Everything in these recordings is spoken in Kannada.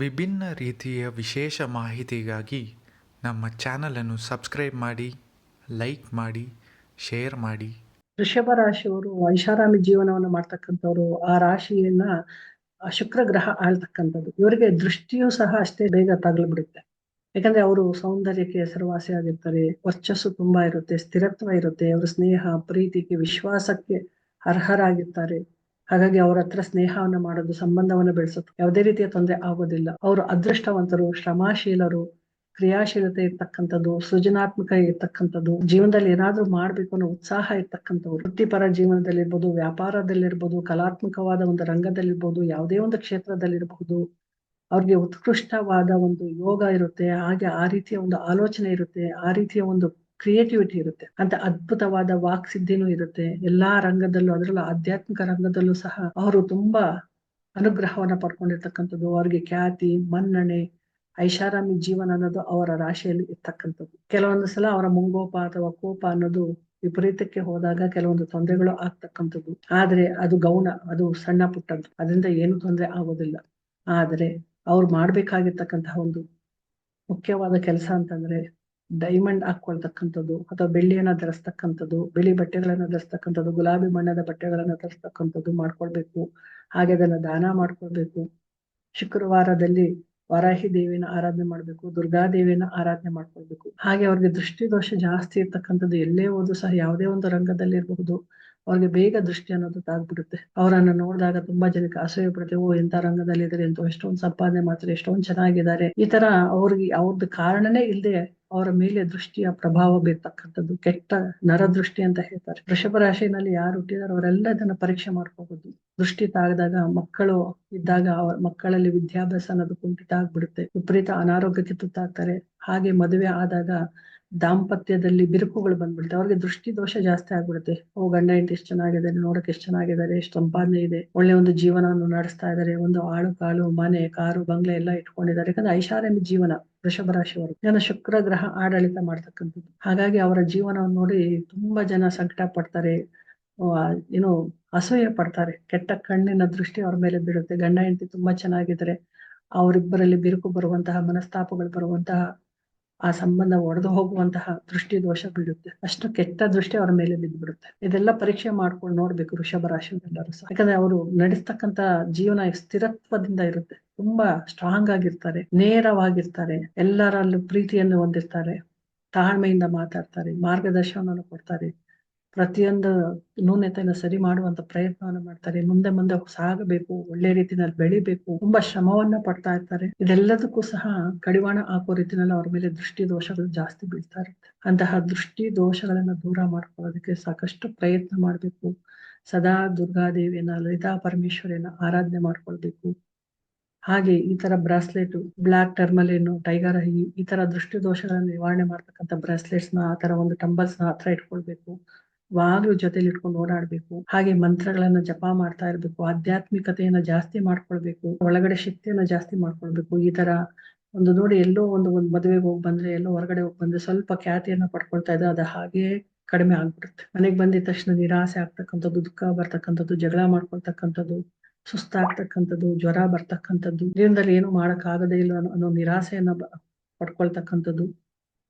ವಿಭಿನ್ನ ರೀತಿಯ ವಿಶೇಷ ಮಾಹಿತಿಗಾಗಿ ನಮ್ಮ ಚಾನಲನ್ನು ಸಬ್ಸ್ಕ್ರೈಬ್ ಮಾಡಿ, ಲೈಕ್ ಮಾಡಿ, ಶೇರ್ ಮಾಡಿ. ವೃಷಭ ರಾಶಿಯವರು ಐಷಾರಾಮಿ ಜೀವನವನ್ನು ಮಾಡ್ತಕ್ಕಂಥವ್ರು, ಆ ರಾಶಿಯನ್ನ ಶುಕ್ರ ಗ್ರಹ ಆಳ್ತಕ್ಕಂಥದ್ದು. ಇವರಿಗೆ ದೃಷ್ಟಿಯೂ ಸಹ ಅಷ್ಟೇ ಬೇಗ ತಗಲು ಬಿಡುತ್ತೆ ಯಾಕಂದ್ರೆ ಅವರು ಸೌಂದರ್ಯಕ್ಕೆ ಹೆಸರುವಾಸಿ ಆಗಿರ್ತಾರೆ ವರ್ಚಸ್ಸು ತುಂಬಾ ಇರುತ್ತೆ, ಸ್ಥಿರತ್ವ ಇರುತ್ತೆ, ಅವರ ಸ್ನೇಹ, ಪ್ರೀತಿಗೆ, ವಿಶ್ವಾಸಕ್ಕೆ ಅರ್ಹರಾಗಿರ್ತಾರೆ. ಹಾಗಾಗಿ ಅವ್ರ ಹತ್ರ ಸ್ನೇಹವನ್ನ ಮಾಡೋದು, ಸಂಬಂಧವನ್ನ ಬೆಳೆಸೋದು ಯಾವುದೇ ರೀತಿಯ ತೊಂದರೆ ಆಗೋದಿಲ್ಲ. ಅವರು ಅದೃಷ್ಟವಂತರು, ಶ್ರಮಾಶೀಲರು, ಕ್ರಿಯಾಶೀಲತೆ ಇರ್ತಕ್ಕಂಥದ್ದು, ಸೃಜನಾತ್ಮಕ ಇರ್ತಕ್ಕಂಥದ್ದು, ಜೀವನದಲ್ಲಿ ಏನಾದ್ರೂ ಮಾಡ್ಬೇಕು ಅನ್ನೋ ಉತ್ಸಾಹ ಇರ್ತಕ್ಕಂಥವ್ರು. ವೃತ್ತಿಪರ ಜೀವನದಲ್ಲಿರ್ಬೋದು, ವ್ಯಾಪಾರದಲ್ಲಿರ್ಬೋದು, ಕಲಾತ್ಮಕವಾದ ಒಂದು ರಂಗದಲ್ಲಿರ್ಬೋದು, ಯಾವುದೇ ಒಂದು ಕ್ಷೇತ್ರದಲ್ಲಿರಬಹುದು ಅವ್ರಿಗೆ ಉತ್ಕೃಷ್ಟವಾದ ಒಂದು ಯೋಗ ಇರುತ್ತೆ, ಹಾಗೆ ಆ ರೀತಿಯ ಒಂದು ಆಲೋಚನೆ ಇರುತ್ತೆ, ಆ ರೀತಿಯ ಒಂದು ಕ್ರಿಯೇಟಿವಿಟಿ ಇರುತ್ತೆ. ಅಂತ ಅದ್ಭುತವಾದ ವಾಕ್ ಸಿದ್ಧಿನೂ ಇರುತ್ತೆ. ಎಲ್ಲಾ ರಂಗದಲ್ಲೂ, ಅದರಲ್ಲೂ ಆಧ್ಯಾತ್ಮಿಕ ರಂಗದಲ್ಲೂ ಸಹ ಅವರು ತುಂಬಾ ಅನುಗ್ರಹವನ್ನ ಪಡ್ಕೊಂಡಿರ್ತಕ್ಕಂಥದ್ದು. ಅವ್ರಿಗೆ ಖ್ಯಾತಿ, ಮನ್ನಣೆ, ಐಷಾರಾಮಿ ಜೀವನ ಅನ್ನೋದು ಅವರ ರಾಶಿಯಲ್ಲಿ ಇರ್ತಕ್ಕಂಥದ್ದು. ಕೆಲವೊಂದು ಸಲ ಅವರ ಮುಂಗೋಪ ಅಥವಾ ಕೋಪ ಅನ್ನೋದು ವಿಪರೀತಕ್ಕೆ ಹೋದಾಗ ಕೆಲವೊಂದು ತೊಂದರೆಗಳು ಆಗ್ತಕ್ಕಂಥದ್ದು. ಆದ್ರೆ ಅದು ಗೌಣ, ಅದು ಸಣ್ಣ ಪುಟ್ಟದ್ದು. ಅದರಿಂದ ಏನು ತೊಂದರೆ ಆಗೋದಿಲ್ಲ. ಆದ್ರೆ ಅವ್ರು ಮಾಡ್ಬೇಕಾಗಿರ್ತಕ್ಕಂತಹ ಒಂದು ಮುಖ್ಯವಾದ ಕೆಲಸ ಅಂತಂದ್ರೆ ಡೈಮಂಡ್ ಹಾಕೊಳ್ತಕ್ಕಂಥದ್ದು ಅಥವಾ ಬೆಳ್ಳಿಯನ್ನ ಧರಿಸ್ತಕ್ಕಂಥದ್ದು ಬಿಳಿ ಬಟ್ಟೆಗಳನ್ನ ಧರಿಸ್ತಕ್ಕಂಥದ್ದು, ಗುಲಾಬಿ ಬಣ್ಣದ ಬಟ್ಟೆಗಳನ್ನ ಧರಿಸ್ತಕ್ಕಂಥದ್ದು ಮಾಡ್ಕೊಳ್ಬೇಕು. ಹಾಗೆ ಅದನ್ನ ದಾನ ಮಾಡ್ಕೊಳ್ಬೇಕು. ಶುಕ್ರವಾರದಲ್ಲಿ ವಾರಾಹಿ ದೇವಿನ ಆರಾಧನೆ ಮಾಡ್ಬೇಕು, ದುರ್ಗಾ ದೇವಿನ ಆರಾಧನೆ ಮಾಡ್ಕೊಳ್ಬೇಕು. ಹಾಗೆ ಅವ್ರಿಗೆ ದೃಷ್ಟಿ ದೋಷ ಜಾಸ್ತಿ ಇರ್ತಕ್ಕಂಥದ್ದು ಎಲ್ಲೇ ಹೋದ್ರು ಸಹ ಯಾವುದೇ ಒಂದು ರಂಗದಲ್ಲಿ ಇರಬಹುದು ಅವ್ರಿಗೆ ಬೇಗ ದೃಷ್ಟಿ ಅನ್ನೋದು ತಾಗ್ಬಿಡುತ್ತೆ. ಅವರನ್ನ ನೋಡಿದಾಗ ತುಂಬಾ ಜನಕ್ಕೆ ಅಸಹ್ಯ ಪಡುತ್ತೆ, ಓ ಎಂತ ರಂಗದಲ್ಲಿ ಇದಾರೆ ಎಂತ ಎಷ್ಟೊಂದು ಸಂಪಾದನೆ ಮಾತ್ರ ಎಷ್ಟೊಂದು ಚೆನ್ನಾಗಿದ್ದಾರೆ. ಈ ತರ ಅವ್ರಿಗೆ ಅವ್ರದ್ದು ಕಾರಣನೇ ಇಲ್ಲದೆ ಅವರ ಮೇಲೆ ದೃಷ್ಟಿಯ ಪ್ರಭಾವ ಬೀರ್ತಕ್ಕಂಥದ್ದು, ಕೆಟ್ಟ ನರದೃಷ್ಟಿ ಅಂತ ಹೇಳ್ತಾರೆ. ವೃಷಭ ರಾಶಿನಲ್ಲಿ ಯಾರು ಹುಟ್ಟಿದಾರೋ ಅವರೆಲ್ಲ ಇದನ್ನ ಪರೀಕ್ಷೆ ಮಾಡ್ಕೋಬಹುದು ದೃಷ್ಟಿ ತಾಗದಾಗ ಮಕ್ಕಳು ಇದ್ದಾಗ ಅವ್ರ ಮಕ್ಕಳಲ್ಲಿ ವಿದ್ಯಾಭ್ಯಾಸ ಅನ್ನೋದು ಕುಂಠಿತ ಆಗ್ಬಿಡುತ್ತೆ. ವಿಪರೀತ ಅನಾರೋಗ್ಯಕ್ಕೆ ತುತ್ತಾಗ್ತಾರೆ ಹಾಗೆ ಮದುವೆ ಆದಾಗ ದಾಂಪತ್ಯದಲ್ಲಿ ಬಿರುಕುಗಳು ಬಂದ್ಬಿಡುತ್ತೆ. ಅವ್ರಿಗೆ ದೃಷ್ಟಿ ದೋಷ ಜಾಸ್ತಿ ಆಗ್ಬಿಡುತ್ತೆ. ಓ, ಗಂಡ ಹೆಂಡತಿ ಎಷ್ಟು ಚೆನ್ನಾಗಿದ್ದಾರೆ, ನೋಡಕ್ ಎಷ್ಟು ಚೆನ್ನಾಗಿದ್ದಾರೆ, ಎಷ್ಟು ಸಂಪಾದನೆ ಇದೆ. ಒಳ್ಳೆ ಒಂದು ಜೀವನವನ್ನು ನಡೆಸ್ತಾ ಇದ್ದಾರೆ. ಒಂದು ಆಳು ಕಾಳು ಮನೆ, ಕಾರು, ಬಂಗ್ಲೆ ಎಲ್ಲ ಇಟ್ಕೊಂಡಿದ್ದಾರೆ. ಯಾಕಂದ್ರೆ ಐಷಾರಾಮಿ ಜೀವನ ವೃಷಭ ರಾಶಿಯವರು. ಜನ ಶುಕ್ರ ಗ್ರಹ ಆಡಳಿತ ಮಾಡ್ತಕ್ಕಂಥದ್ದು. ಹಾಗಾಗಿ ಅವರ ಜೀವನವನ್ನು ನೋಡಿ ತುಂಬಾ ಜನ ಸಂಕಟ ಪಡ್ತಾರೆ. ಏನು ಅಸೂಯೆ ಪಡ್ತಾರೆ. ಕೆಟ್ಟ ಕಣ್ಣಿನ ದೃಷ್ಟಿ ಅವ್ರ ಮೇಲೆ ಬೀಳುತ್ತೆ. ಗಂಡ ಹೆಂಡತಿ ತುಂಬಾ ಚೆನ್ನಾಗಿದ್ದಾರೆ. ಅವರಿಬ್ಬರಲ್ಲಿ ಬಿರುಕು ಬರುವಂತಹ, ಮನಸ್ತಾಪಗಳು ಬರುವಂತಹ ಆ ಸಂಬಂಧ ಒಡೆದು ಹೋಗುವಂತಹ ದೃಷ್ಟಿ ದೋಷ ಬೀಳುತ್ತೆ. ಅಷ್ಟು ಕೆಟ್ಟ ದೃಷ್ಟಿ ಅವರ ಮೇಲೆ ಬಿದ್ದ್ಬಿಡುತ್ತೆ ಇದೆಲ್ಲ ಪರೀಕ್ಷೆ ಮಾಡ್ಕೊಂಡು ನೋಡ್ಬೇಕು ವೃಷಭ ರಾಶಿಯವರೆಲ್ಲರೂ ಸಹ. ಯಾಕಂದ್ರೆ ಅವರು ನಡೆಸ್ತಕ್ಕಂತ ಜೀವನ ಸ್ಥಿರತ್ವದಿಂದ ಇರುತ್ತೆ. ತುಂಬಾ ಸ್ಟ್ರಾಂಗ್ ಆಗಿರ್ತಾರೆ, ನೇರವಾಗಿರ್ತಾರೆ, ಎಲ್ಲರಲ್ಲೂ ಪ್ರೀತಿಯನ್ನು ಹೊಂದಿರ್ತಾರೆ, ತಾಳ್ಮೆಯಿಂದ ಮಾತಾಡ್ತಾರೆ, ಮಾರ್ಗದರ್ಶನವನ್ನು ಕೊಡ್ತಾರೆ. ಪ್ರತಿಯೊಂದು ನ್ಯೂನತೆಯನ್ನು ಸರಿ ಮಾಡುವಂತ ಪ್ರಯತ್ನವನ್ನು ಮಾಡ್ತಾರೆ. ಮುಂದೆ ಮುಂದೆ ಸಾಗಬೇಕು, ಒಳ್ಳೆ ರೀತಿನಲ್ಲಿ ಬೆಳಿಬೇಕು, ತುಂಬಾ ಶ್ರಮವನ್ನ ಪಡ್ತಾ ಇರ್ತಾರೆ. ಇದೆಲ್ಲದಕ್ಕೂ ಸಹ ಕಡಿವಾಣ ಹಾಕೋ ರೀತಿನಲ್ಲಿ ಅವ್ರ ಮೇಲೆ ದೃಷ್ಟಿ ದೋಷಗಳು ಜಾಸ್ತಿ ಬೀಳ್ತಾ ಇರುತ್ತೆ. ಅಂತಹ ದೃಷ್ಟಿ ದೋಷಗಳನ್ನ ದೂರ ಮಾಡ್ಕೊಳ್ಳೋದಕ್ಕೆ ಸಾಕಷ್ಟು ಪ್ರಯತ್ನ ಮಾಡ್ಬೇಕು. ಸದಾ ದುರ್ಗಾದೇವಿಯನ್ನ, ಲಲಿತಾ ಪರಮೇಶ್ವರಿಯನ್ನ ಆರಾಧನೆ ಮಾಡ್ಕೊಳ್ಬೇಕು. ಹಾಗೆ ಈ ತರ bracelet, black tourmaline tiger eye ಈ ತರ ದೃಷ್ಟಿ ದೋಷಗಳನ್ನ ನಿವಾರಣೆ ಮಾಡ್ತಕ್ಕಂಥ ಬ್ರಾಸ್ಲೆಟ್ಸ್ನ ಆ ತರ ಒಂದು ಟಂಬಲ್ಸ್ನ ಹತ್ರ ಇಟ್ಕೊಳ್ಬೇಕು. ವಾಗ್ಲು ಜೊತೆಲಿ ಇಟ್ಕೊಂಡು ಓಡಾಡ್ಬೇಕು. ಹಾಗೆ ಮಂತ್ರಗಳನ್ನ ಜಪ ಮಾಡ್ತಾ ಇರ್ಬೇಕು. ಆಧ್ಯಾತ್ಮಿಕತೆಯನ್ನ ಜಾಸ್ತಿ ಮಾಡ್ಕೊಳ್ಬೇಕು. ಒಳಗಡೆ ಶಕ್ತಿಯನ್ನ ಜಾಸ್ತಿ ಮಾಡ್ಕೊಳ್ಬೇಕು. ಈ ತರ ಒಂದು ನೋಡಿ ಎಲ್ಲೋ ಒಂದು ಒಂದು ಮದುವೆಗೆ ಹೋಗಿ ಬಂದ್ರೆ, ಎಲ್ಲೋ ಹೊರಗಡೆ ಹೋಗಿ ಬಂದ್ರೆ ಸ್ವಲ್ಪ ಖ್ಯಾತಿಯನ್ನ ಪಡ್ಕೊಳ್ತಾ ಇದ್ರೆ ಅದು ಹಾಗೆ ಕಡಿಮೆ ಆಗ್ಬಿಡುತ್ತೆ. ಮನೆಗೆ ಬಂದಿದ ತಕ್ಷಣ ನಿರಾಸೆ ಆಗ್ತಕ್ಕಂಥದ್ದು, ದುಃಖ ಬರ್ತಕ್ಕಂಥದ್ದು, ಜಗಳ ಮಾಡ್ಕೊಳ್ತಕ್ಕಂಥದ್ದು, ಸುಸ್ತಾಗ್ತಕ್ಕಂಥದ್ದು, ಜ್ವರ ಬರ್ತಕ್ಕಂಥದ್ದು, ಜೀವನದಲ್ಲಿ ಏನು ಮಾಡಕ್ ಆಗದೇ ಇಲ್ಲ ಅನ್ನೋ ನಿರಾಸೆಯನ್ನ ಪಡ್ಕೊಳ್ತಕ್ಕಂಥದ್ದು.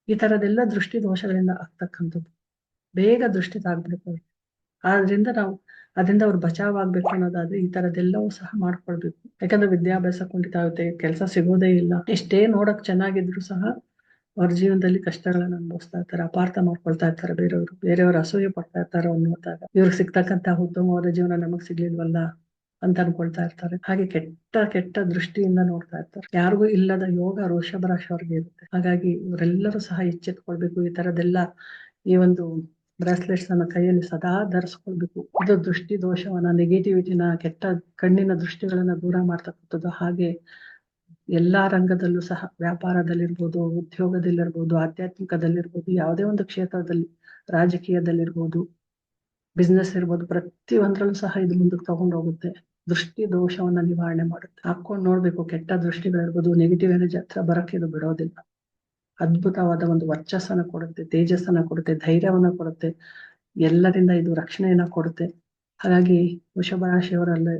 ಈ ತರದೆಲ್ಲ ದೃಷ್ಟಿ ದೋಷಗಳಿಂದ ಆಗ್ತಕ್ಕಂಥದ್ದು. ಬೇಗ ದೃಷ್ಟಿ ತಾಗ್ಬಿಡುತ್ತೆ ಆದ್ರಿಂದ ನಾವು ಅದರಿಂದ ಅವ್ರು ಬಚಾವ್ ಆಗ್ಬೇಕು ಅನ್ನೋದಾದ್ರೆ ಈ ತರದೆಲ್ಲವೂ ಸಹ ಮಾಡ್ಕೊಳ್ಬೇಕು. ಯಾಕಂದ್ರೆ ವಿದ್ಯಾಭ್ಯಾಸ ಕುಂಠಿತ ಆಗುತ್ತೆ, ಕೆಲಸ ಸಿಗೋದೇ ಇಲ್ಲ. ಎಷ್ಟೇ ನೋಡಕ್ ಚೆನ್ನಾಗಿದ್ರು ಸಹ ಅವ್ರ ಜೀವನದಲ್ಲಿ ಕಷ್ಟಗಳನ್ನ ಅನುಭವಿಸ್ತಾ ಇರ್ತಾರೆ, ಅಪಾರ್ಥ ಮಾಡ್ಕೊಳ್ತಾ ಇರ್ತಾರೆ ಬೇರೆಯವರು. ಬೇರೆಯವರು ಅಸೂಯೆ ಪಡ್ತಾ ಇರ್ತಾರೆ ಅವ್ರು ಇವ್ರಿಗೆ ಸಿಗ್ತಕ್ಕಂತ ಉತ್ತಮವಾದ ಜೀವನ ನಮಗ್ ಸಿಗ್ಲಿಲ್ವಲ್ಲ ಅಂತ ಅನ್ಕೊಳ್ತಾ ಇರ್ತಾರೆ. ಹಾಗೆ ಕೆಟ್ಟ ಕೆಟ್ಟ ದೃಷ್ಟಿಯಿಂದ ನೋಡ್ತಾ ಇರ್ತಾರೆ. ಯಾರಿಗೂ ಇಲ್ಲದ ಯೋಗ ವೃಷಭ ರಾಶಿ ಅವ್ರಿಗೆ ಇರುತ್ತೆ. ಹಾಗಾಗಿ ಇವರೆಲ್ಲರೂ ಸಹ ಎಚ್ಚೆತ್ಕೊಳ್ಬೇಕು ಈ ತರದೆಲ್ಲ ಈ ಒಂದು ಬ್ರಾಸ್ಲೆಟ್ಸ್ ಅನ್ನ ಕೈಯಲ್ಲಿ ಸದಾ ಧರಿಸ್ಕೊಳ್ಬೇಕು. ಇದು ದೃಷ್ಟಿ ದೋಷವನ್ನ ನೆಗೆಟಿವಿಟಿನ ಕೆಟ್ಟ ಕಣ್ಣಿನ ದೃಷ್ಟಿಗಳನ್ನ ದೂರ ಮಾಡ್ತಕ್ಕಂಥದ್ದು. ಹಾಗೆ ಎಲ್ಲಾ ರಂಗದಲ್ಲೂ ಸಹ, ವ್ಯಾಪಾರದಲ್ಲಿರ್ಬೋದು, ಉದ್ಯೋಗದಲ್ಲಿರ್ಬೋದು, ಆಧ್ಯಾತ್ಮಿಕದಲ್ಲಿರ್ಬೋದು, ಯಾವುದೇ ಒಂದು ಕ್ಷೇತ್ರದಲ್ಲಿ, ರಾಜಕೀಯದಲ್ಲಿರ್ಬೋದು ಬಿಸ್ನೆಸ್ ಇರ್ಬೋದು, ಪ್ರತಿಯೊಂದ್ರಲ್ಲೂ ಸಹ ಇದು ಮುಂದಕ್ಕೆ ತಗೊಂಡು ಹೋಗುತ್ತೆ. ದೃಷ್ಟಿ ದೋಷವನ್ನ ನಿವಾರಣೆ ಮಾಡುತ್ತೆ. ಹಾಕೊಂಡು ನೋಡ್ಬೇಕು, ಕೆಟ್ಟ ದೃಷ್ಟಿಗಳಿರ್ಬೋದು ನೆಗೆಟಿವ್ ಎನರ್ಜಿ ಹತ್ರ ಬರಕ್ಕೆ ಇದು ಬಿಡೋದಿಲ್ಲ. ಅದ್ಭುತವಾದ ಒಂದು ವರ್ಚಸ್ಸನ್ನು ಕೊಡುತ್ತೆ, ತೇಜಸ್ಸನ್ನ ಕೊಡುತ್ತೆ, ಧೈರ್ಯವನ್ನ ಕೊಡುತ್ತೆ, ಎಲ್ಲರಿಂದ ಇದು ರಕ್ಷಣೆಯನ್ನ ಕೊಡುತ್ತೆ. ಹಾಗಾಗಿ ವೃಷಭ ರಾಶಿಯವರಲ್ಲ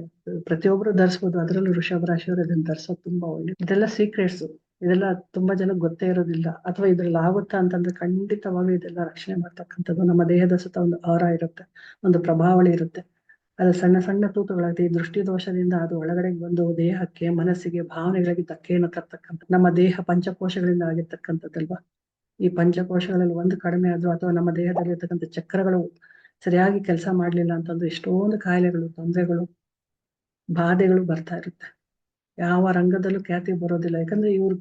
ಪ್ರತಿಯೊಬ್ರು ಧರಿಸ್ಬೋದು, ಅದರಲ್ಲೂ ವೃಷಭ ರಾಶಿಯವರು ಇದನ್ನ ಧರಿಸೋದು ತುಂಬಾ ಒಳ್ಳೆ ಇದೆಲ್ಲ ಸೀಕ್ರೆಟ್ಸ್ ಇದೆಲ್ಲ ತುಂಬಾ ಜನಕ್ಕೆ ಗೊತ್ತೇ ಇರೋದಿಲ್ಲ. ಅಥವಾ ಇದ್ರಲ್ಲಿ ಆಗುತ್ತಾ ಅಂತಂದ್ರೆ ಖಂಡಿತವಾಗ್ಲೂ ಇದೆಲ್ಲ ರಕ್ಷಣೆ ಮಾಡ್ತಕ್ಕಂಥದ್ದು ನಮ್ಮ ದೇಹದ ಸುತ್ತ ಒಂದು ಆರ ಇರುತ್ತೆ, ಒಂದು ಪ್ರಭಾವಳಿ ಇರುತ್ತೆ. ಅದು ಸಣ್ಣ ಸಣ್ಣ ತೂತುಗಳಾಗುತ್ತೆ ಈ ದೃಷ್ಟಿ ದೋಷದಿಂದ ಅದು ಒಳಗಡೆ ಬಂದು ದೇಹಕ್ಕೆ, ಮನಸ್ಸಿಗೆ, ಭಾವನೆಗಳಿಗೆ ಧಕ್ಕೆಯನ್ನು ತರ್ತಕ್ಕಂಥ, ನಮ್ಮ ದೇಹ ಪಂಚಕೋಶಗಳಿಂದ ಆಗಿರ್ತಕ್ಕಂಥದ್ದಲ್ವಾ? ಈ ಪಂಚಕೋಶಗಳಲ್ಲಿ ಒಂದು ಕಡಿಮೆ ಆದ್ರೂ ಅಥವಾ ನಮ್ಮ ದೇಹದಲ್ಲಿ ಇರ್ತಕ್ಕಂಥ ಚಕ್ರಗಳು ಸರಿಯಾಗಿ ಕೆಲಸ ಮಾಡ್ಲಿಲ್ಲ ಅಂತಂದ್ರೆ ಎಷ್ಟೊಂದು ಕಾಯಿಲೆಗಳು, ತೊಂದರೆಗಳು, ಬಾಧೆಗಳು ಬರ್ತಾ ಇರುತ್ತೆ. ಯಾವ ರಂಗದಲ್ಲೂ ಖ್ಯಾತಿ ಬರೋದಿಲ್ಲ. ಯಾಕಂದ್ರೆ ಇವ್ರು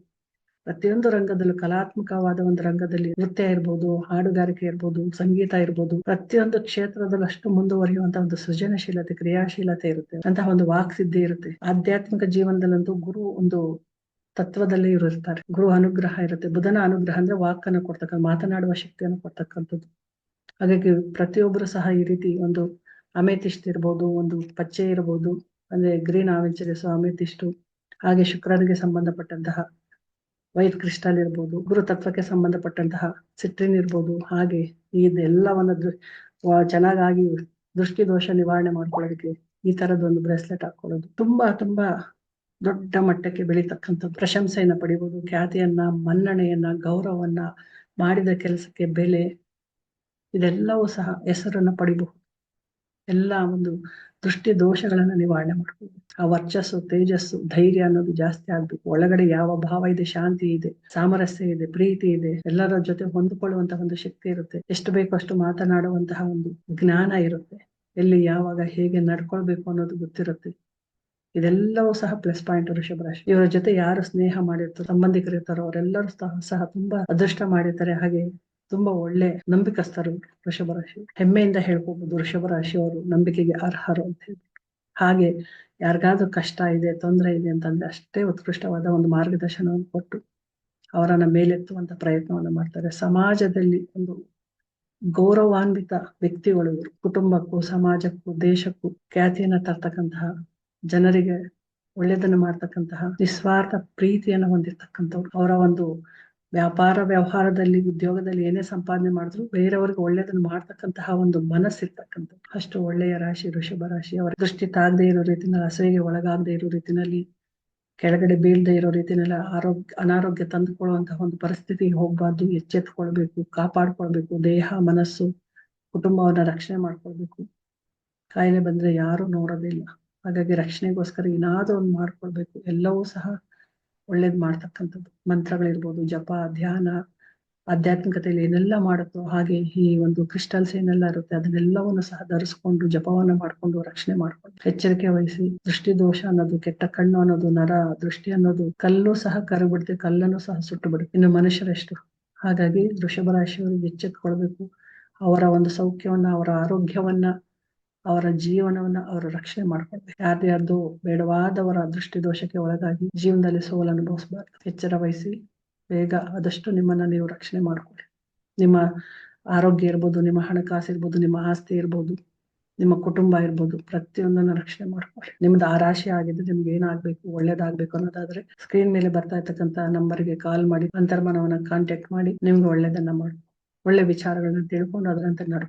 ಪ್ರತಿಯೊಂದು ರಂಗದಲ್ಲೂ ಕಲಾತ್ಮಕವಾದ ಒಂದು ರಂಗದಲ್ಲಿ ನೃತ್ಯ ಇರ್ಬೋದು, ಹಾಡುಗಾರಿಕೆ ಇರ್ಬೋದು, ಸಂಗೀತ ಇರ್ಬೋದು, ಪ್ರತಿಯೊಂದು ಕ್ಷೇತ್ರದಲ್ಲೂ ಅಷ್ಟು ಮುಂದುವರಿಯುವಂತಹ ಒಂದು ಸೃಜನಶೀಲತೆ, ಕ್ರಿಯಾಶೀಲತೆ ಇರುತ್ತೆ. ಅಂತಹ ಒಂದು ವಾಕ್ ಸಿದ್ಧಿ ಇರುತ್ತೆ. ಆಧ್ಯಾತ್ಮಿಕ ಜೀವನದಲ್ಲಂತೂ ಗುರು ಒಂದು ತತ್ವದಲ್ಲಿ ಇರುತ್ತಾರೆ ಗುರು ಅನುಗ್ರಹ ಇರುತ್ತೆ. ಬುಧನ ಅನುಗ್ರಹ ಅಂದ್ರೆ ವಾಕನ್ನು ಕೊಡ್ತಕ್ಕಂಥ ಮಾತನಾಡುವ ಶಕ್ತಿಯನ್ನು ಕೊಡ್ತಕ್ಕಂಥದ್ದು. ಹಾಗಾಗಿ ಪ್ರತಿಯೊಬ್ಬರು ಸಹ ಈ ರೀತಿ ಒಂದು ಅಮೇತಿಷ್ಟ್ ಇರ್ಬೋದು, ಒಂದು ಪಚ್ಚೆ ಇರ್ಬೋದು, ಅಂದ್ರೆ ಗ್ರೀನ್ ಆವೆಂಚರಿಸ್ ಅಮೇತಿಷ್ಟು ಹಾಗೆ ಶುಕ್ರನಿಗೆ ಸಂಬಂಧಪಟ್ಟಂತಹ ವೈಟ್ ಕ್ರಿಸ್ಟಲ್ ಇರ್ಬೋದು ಗುರು ತತ್ವಕ್ಕೆ ಸಂಬಂಧಪಟ್ಟಂತಹ ಸಿಟ್ರಿನ್ ಇರ್ಬೋದು, ಹಾಗೆ ಇದೆಲ್ಲವನ್ನ ಚೆನ್ನಾಗಾಗಿ ದೃಷ್ಟಿ ದೋಷ ನಿವಾರಣೆ ಮಾಡ್ಕೊಳ್ಳೋದಕ್ಕೆ ಈ ತರದ ಒಂದು ಬ್ರೇಸ್ಲೆಟ್ ಹಾಕೊಳ್ಳೋದು ತುಂಬಾ ತುಂಬಾ ದೊಡ್ಡ ಮಟ್ಟಕ್ಕೆ ಬೆಳೀತಕ್ಕಂಥ ಪ್ರಶಂಸೆಯನ್ನ ಪಡಿಬೋದು, ಖ್ಯಾತಿಯನ್ನ, ಮನ್ನಣೆಯನ್ನ, ಗೌರವವನ್ನ ಮಾಡಿದ ಕೆಲಸಕ್ಕೆ ಬೆಲೆ, ಇದೆಲ್ಲವೂ ಸಹ ಹೆಸರನ್ನ ಪಡಿಬಹುದು. ಎಲ್ಲ ಒಂದು ದೃಷ್ಟಿ ದೋಷಗಳನ್ನ ನಿವಾರಣೆ ಮಾಡ್ಬೋದು. ಆ ವರ್ಚಸ್ಸು, ತೇಜಸ್ಸು, ಧೈರ್ಯ ಅನ್ನೋದು ಜಾಸ್ತಿ ಆಗ್ಬೇಕು. ಒಳಗಡೆ ಯಾವ ಭಾವ ಇದೆ, ಶಾಂತಿ ಇದೆ, ಸಾಮರಸ್ಯ ಇದೆ, ಪ್ರೀತಿ ಇದೆ, ಎಲ್ಲರ ಜೊತೆ ಹೊಂದಿಕೊಳ್ಳುವಂತಹ ಒಂದು ಶಕ್ತಿ ಇರುತ್ತೆ. ಎಷ್ಟು ಬೇಕೋ ಅಷ್ಟು ಮಾತನಾಡುವಂತಹ ಒಂದು ಜ್ಞಾನ ಇರುತ್ತೆ. ಎಲ್ಲಿ ಯಾವಾಗ ಹೇಗೆ ನಡ್ಕೊಳ್ಬೇಕು ಅನ್ನೋದು ಗೊತ್ತಿರುತ್ತೆ. ಇದೆಲ್ಲವೂ ಸಹ ಪ್ಲಸ್ ಪಾಯಿಂಟ್ ವೃಷಭ ರಾಶಿ. ಇವರ ಜೊತೆ ಯಾರು ಸ್ನೇಹ ಮಾಡಿರ್ತಾರೋ, ಸಂಬಂಧಿಕರಿರ್ತಾರೋ, ಅವರೆಲ್ಲರೂ ಸಹ ಸಹ ತುಂಬಾ ಅದೃಷ್ಟ ಮಾಡಿರ್ತಾರೆ. ಹಾಗೆ ತುಂಬಾ ಒಳ್ಳೆ ನಂಬಿಕಸ್ಥರು ವೃಷಭ ರಾಶಿ. ಹೆಮ್ಮೆಯಿಂದ ಹೇಳ್ಕೋಬಹುದು ವೃಷಭ ರಾಶಿಯವರು ನಂಬಿಕೆಗೆ ಅರ್ಹರು ಅಂತ ಹೇಳಿ. ಹಾಗೆ ಯಾರಿಗಾದ್ರೂ ಕಷ್ಟ ಇದೆ, ತೊಂದರೆ ಇದೆ ಅಂತಂದ್ರೆ ಅಷ್ಟೇ ಉತ್ಕೃಷ್ಟವಾದ ಒಂದು ಮಾರ್ಗದರ್ಶನವನ್ನು ಕೊಟ್ಟು ಅವರನ್ನ ಮೇಲೆತ್ತುವಂತ ಪ್ರಯತ್ನವನ್ನು ಮಾಡ್ತಾರೆ. ಸಮಾಜದಲ್ಲಿ ಒಂದು ಗೌರವಾನ್ವಿತ ವ್ಯಕ್ತಿಗಳು ಇವರು. ಕುಟುಂಬಕ್ಕೂ, ಸಮಾಜಕ್ಕೂ, ದೇಶಕ್ಕೂ ಖ್ಯಾತಿಯನ್ನ ತರ್ತಕ್ಕಂತಹ ಜನರಿಗೆ ಒಳ್ಳೆಯದನ್ನು ಮಾಡ್ತಕ್ಕಂತಹ ನಿಸ್ವಾರ್ಥ ಪ್ರೀತಿಯನ್ನು ಹೊಂದಿರ್ತಕ್ಕಂಥವ್ರು. ಅವರ ಒಂದು ವ್ಯಾಪಾರ, ವ್ಯವಹಾರದಲ್ಲಿ, ಉದ್ಯೋಗದಲ್ಲಿ ಏನೇ ಸಂಪಾದನೆ ಮಾಡಿದ್ರು ಬೇರೆಯವ್ರಿಗೆ ಒಳ್ಳೇದನ್ನ ಮಾಡ್ತಕ್ಕಂತಹ ಒಂದು ಮನಸ್ಸಿರ್ತಕ್ಕಂಥ ಅಷ್ಟು ಒಳ್ಳೆಯ ರಾಶಿ ಋಷಭ ರಾಶಿ. ಅವರ ದೃಷ್ಟಿ ತಾಗದೆ ಇರೋ ರೀತಿನಲ್ಲಿ, ಹಸುವಿಗೆ ಒಳಗಾಗದೆ ಇರೋ ರೀತಿನಲ್ಲಿ, ಕೆಳಗಡೆ ಬೀಳದೆ ಇರೋ ರೀತಿನಲ್ಲಿ ಆರೋಗ್ಯ, ಅನಾರೋಗ್ಯ ತಂದುಕೊಳ್ಳುವಂತಹ ಒಂದು ಪರಿಸ್ಥಿತಿಗೆ ಹೋಗ್ಬಾರ್ದು. ಎಚ್ಚೆತ್ಕೊಳ್ಬೇಕು ಕಾಪಾಡ್ಕೊಳ್ಬೇಕು. ದೇಹ, ಮನಸ್ಸು, ಕುಟುಂಬವನ್ನ ರಕ್ಷಣೆ ಮಾಡ್ಕೊಳ್ಬೇಕು. ಕಾಯಿಲೆ ಬಂದ್ರೆ ಯಾರು ನೋಡೋದಿಲ್ಲ. ಹಾಗಾಗಿ ರಕ್ಷಣೆಗೋಸ್ಕರ ಏನಾದ್ರೂ ಒಂದು ಮಾಡ್ಕೊಳ್ಬೇಕು. ಎಲ್ಲವೂ ಸಹ ಒಳ್ಳೇದ್ ಮಾಡ್ತಕ್ಕಂಥದ್ದು. ಮಂತ್ರಗಳಿರ್ಬೋದು, ಜಪ, ಧ್ಯಾನ, ಆಧ್ಯಾತ್ಮಿಕತೆಯಲ್ಲಿ ಏನೆಲ್ಲ ಮಾಡುತ್ತೋ ಹಾಗೆ ಈ ಒಂದು ಕ್ರಿಸ್ಟಲ್ಸ್ ಏನೆಲ್ಲ ಇರುತ್ತೆ, ಅದನ್ನೆಲ್ಲವನ್ನು ಸಹ ಧರಿಸ್ಕೊಂಡು ಜಪವನ್ನ ಮಾಡ್ಕೊಂಡು ರಕ್ಷಣೆ ಮಾಡ್ಕೊಂಡು ಎಚ್ಚರಿಕೆ ವಹಿಸಿ ದೃಷ್ಟಿ ದೋಷ ಅನ್ನೋದು, ಕೆಟ್ಟ ಕಣ್ಣು ಅನ್ನೋದು, ನರ ದೃಷ್ಟಿ ಅನ್ನೋದು, ಕಲ್ಲು ಸಹ ಕರಬಿಡುತ್ತೆ ಕಲ್ಲನ್ನು ಸಹ ಸುಟ್ಟು ಬಿಡುತ್ತೆ ಇನ್ನು ಮನುಷ್ಯರೆಷ್ಟು. ಹಾಗಾಗಿ ವೃಷಭ ರಾಶಿಯವರಿಗೆ ಎಚ್ಚೆತ್ಕೊಳ್ಬೇಕು ಅವರ ಒಂದು ಸೌಖ್ಯವನ್ನ, ಅವರ ಆರೋಗ್ಯವನ್ನ ಅವರ ಜೀವನವನ್ನ ಅವರು ರಕ್ಷಣೆ ಮಾಡ್ಕೊಳ್ಬೇಕು. ಅದು ಬೇಡವಾದವರ ದೃಷ್ಟಿ ದೋಷಕ್ಕೆ ಒಳಗಾಗಿ ಜೀವನದಲ್ಲಿ ಸೋಲು ಅನುಭವಿಸಬಾರ್ದು. ಎಚ್ಚರ ವಹಿಸಿ, ಬೇಗ ಆದಷ್ಟು ನಿಮ್ಮನ್ನ ನೀವು ರಕ್ಷಣೆ ಮಾಡ್ಕೊಳ್ಳಿ. ನಿಮ್ಮ ಆರೋಗ್ಯ ಇರ್ಬೋದು, ನಿಮ್ಮ ಹಣಕಾಸು ಇರ್ಬೋದು, ನಿಮ್ಮ ಆಸ್ತಿ ಇರ್ಬೋದು, ನಿಮ್ಮ ಕುಟುಂಬ ಇರ್ಬೋದು, ಪ್ರತಿಯೊಂದನ್ನು ರಕ್ಷಣೆ ಮಾಡ್ಕೊಳ್ಳಿ. ನಿಮ್ದು ಆ ರಾಶಿ ಆಗಿದ್ರೆ ನಿಮ್ಗೆ ಏನಾಗ್ಬೇಕು, ಒಳ್ಳೇದಾಗ್ಬೇಕು ಅನ್ನೋದಾದ್ರೆ ಸ್ಕ್ರೀನ್ ಮೇಲೆ ಬರ್ತಾ ಇರ್ತಕ್ಕಂತ ನಂಬರ್ಗೆ ಕಾಲ್ ಮಾಡಿ, ಅಂತರ್ಮನವನ್ನ ಕಾಂಟ್ಯಾಕ್ಟ್ ಮಾಡಿ, ನಿಮ್ಗೆ ಒಳ್ಳೇದನ್ನ ಮಾಡಿ ಒಳ್ಳೆ ವಿಚಾರಗಳನ್ನ ತಿಳ್ಕೊಂಡು ಅದರಂತೆ ನಡ್ಕೊ.